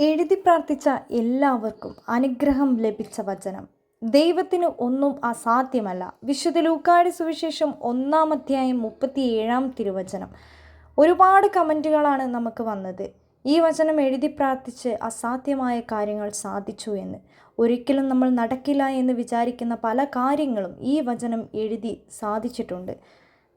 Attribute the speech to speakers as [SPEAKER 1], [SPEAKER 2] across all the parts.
[SPEAKER 1] എഴുതി പ്രാർത്ഥിച്ച എല്ലാവർക്കും അനുഗ്രഹം ലഭിച്ച വചനം. ദൈവത്തിന് ഒന്നും അസാധ്യമല്ല. വിശുദ്ധ ലൂക്കാടി സുവിശേഷം ഒന്നാം അധ്യായം മുപ്പത്തിയേഴാം തിരുവചനം. ഒരുപാട് കമന്റുകളാണ് നമുക്ക് വന്നത്. ഈ വചനം എഴുതി പ്രാർത്ഥിച്ച് അസാധ്യമായ കാര്യങ്ങൾ സാധിച്ചു എന്ന്. ഒരിക്കലും നമ്മൾ നടക്കില്ല എന്ന് വിചാരിക്കുന്ന പല കാര്യങ്ങളും ഈ വചനം എഴുതി സാധിച്ചിട്ടുണ്ട്.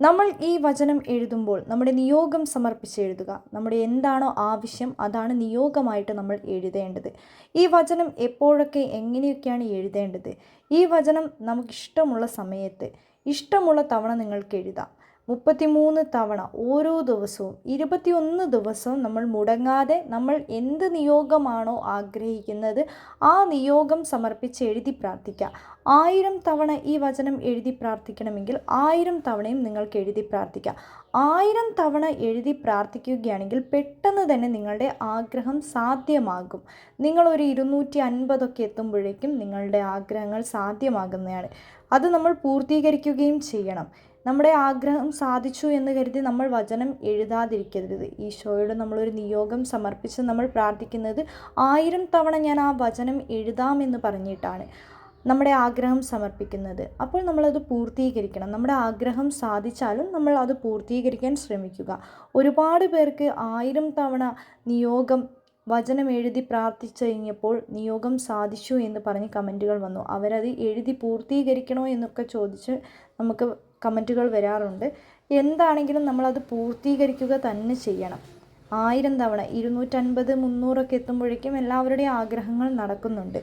[SPEAKER 1] നമ്മൾ ഈ വചനം എഴുതുമ്പോൾ നമ്മുടെ നിയോഗം സമർപ്പിച്ച് എഴുതുക. നമ്മുടെ എന്താണോ ആവശ്യം അതാണ് നിയോഗമായിട്ട് നമ്മൾ എഴുതേണ്ടത്. ഈ വചനം എപ്പോഴൊക്കെ എങ്ങനെയൊക്കെയാണ് എഴുതേണ്ടത്? ഈ വചനം നമുക്കിഷ്ടമുള്ള സമയത്ത് ഇഷ്ടമുള്ള തവണ നിങ്ങൾക്ക് എഴുതാം. മുപ്പത്തിമൂന്ന് തവണ ഓരോ ദിവസവും ഇരുപത്തിയൊന്ന് ദിവസവും നമ്മൾ മുടങ്ങാതെ നമ്മൾ എന്ത് നിയോഗമാണോ ആഗ്രഹിക്കുന്നത് ആ നിയോഗം സമർപ്പിച്ച് എഴുതി പ്രാർത്ഥിക്കുക. ആയിരം തവണ ഈ വചനം എഴുതി പ്രാർത്ഥിക്കണമെങ്കിൽ ആയിരം തവണയും നിങ്ങൾക്ക് എഴുതി പ്രാർത്ഥിക്കാം. ആയിരം തവണ എഴുതി പ്രാർത്ഥിക്കുകയാണെങ്കിൽ പെട്ടെന്ന് തന്നെ നിങ്ങളുടെ ആഗ്രഹം സാധ്യമാകും. നിങ്ങളൊരു ഇരുന്നൂറ്റി അൻപതൊക്കെ എത്തുമ്പോഴേക്കും നിങ്ങളുടെ ആഗ്രഹങ്ങൾ സാധ്യമാകുന്നതാണ്. അത് നമ്മൾ പൂർത്തീകരിക്കുകയും ചെയ്യണം. നമ്മുടെ ആഗ്രഹം സാധിച്ചു എന്ന് കരുതി നമ്മൾ വചനം എഴുതാതിരിക്കരുത്. ഈശോയോട് നമ്മളൊരു നിയോഗം സമർപ്പിച്ച് നമ്മൾ പ്രാർത്ഥിക്കുന്നത് ആയിരം തവണ ഞാൻ ആ വചനം എഴുതാമെന്ന് പറഞ്ഞിട്ടാണ് നമ്മുടെ ആഗ്രഹം സമർപ്പിക്കുന്നത്. അപ്പോൾ നമ്മളത് പൂർത്തീകരിക്കണം. നമ്മുടെ ആഗ്രഹം സാധിച്ചാലും നമ്മൾ അത് പൂർത്തീകരിക്കാൻ ശ്രമിക്കുക. ഒരുപാട് പേർക്ക് ആയിരം തവണ നിയോഗം വചനം എഴുതി പ്രാർത്ഥിച്ചു കഴിഞ്ഞപ്പോൾ നിയോഗം സാധിച്ചു എന്ന് പറഞ്ഞ് കമന്റുകൾ വന്നു. അവരത് എഴുതി പൂർത്തീകരിക്കണോ എന്നൊക്കെ ചോദിച്ച് നമുക്ക് കമന്റുകൾ വരാറുണ്ട്. എന്താണെങ്കിലും നമ്മളത് പൂർത്തീകരിക്കുക തന്നെ ചെയ്യണം. ആയിരം തവണ ഇരുന്നൂറ്റൻപത് മുന്നൂറൊക്കെ എത്തുമ്പോഴേക്കും എല്ലാവരുടെയും ആഗ്രഹങ്ങൾ നടക്കുന്നുണ്ട്.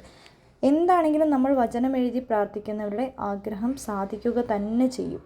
[SPEAKER 1] എന്താണെങ്കിലും നമ്മൾ വചനം എഴുതി പ്രാർത്ഥിക്കുന്നവരുടെ ആഗ്രഹം സാധിക്കുക തന്നെ ചെയ്യും.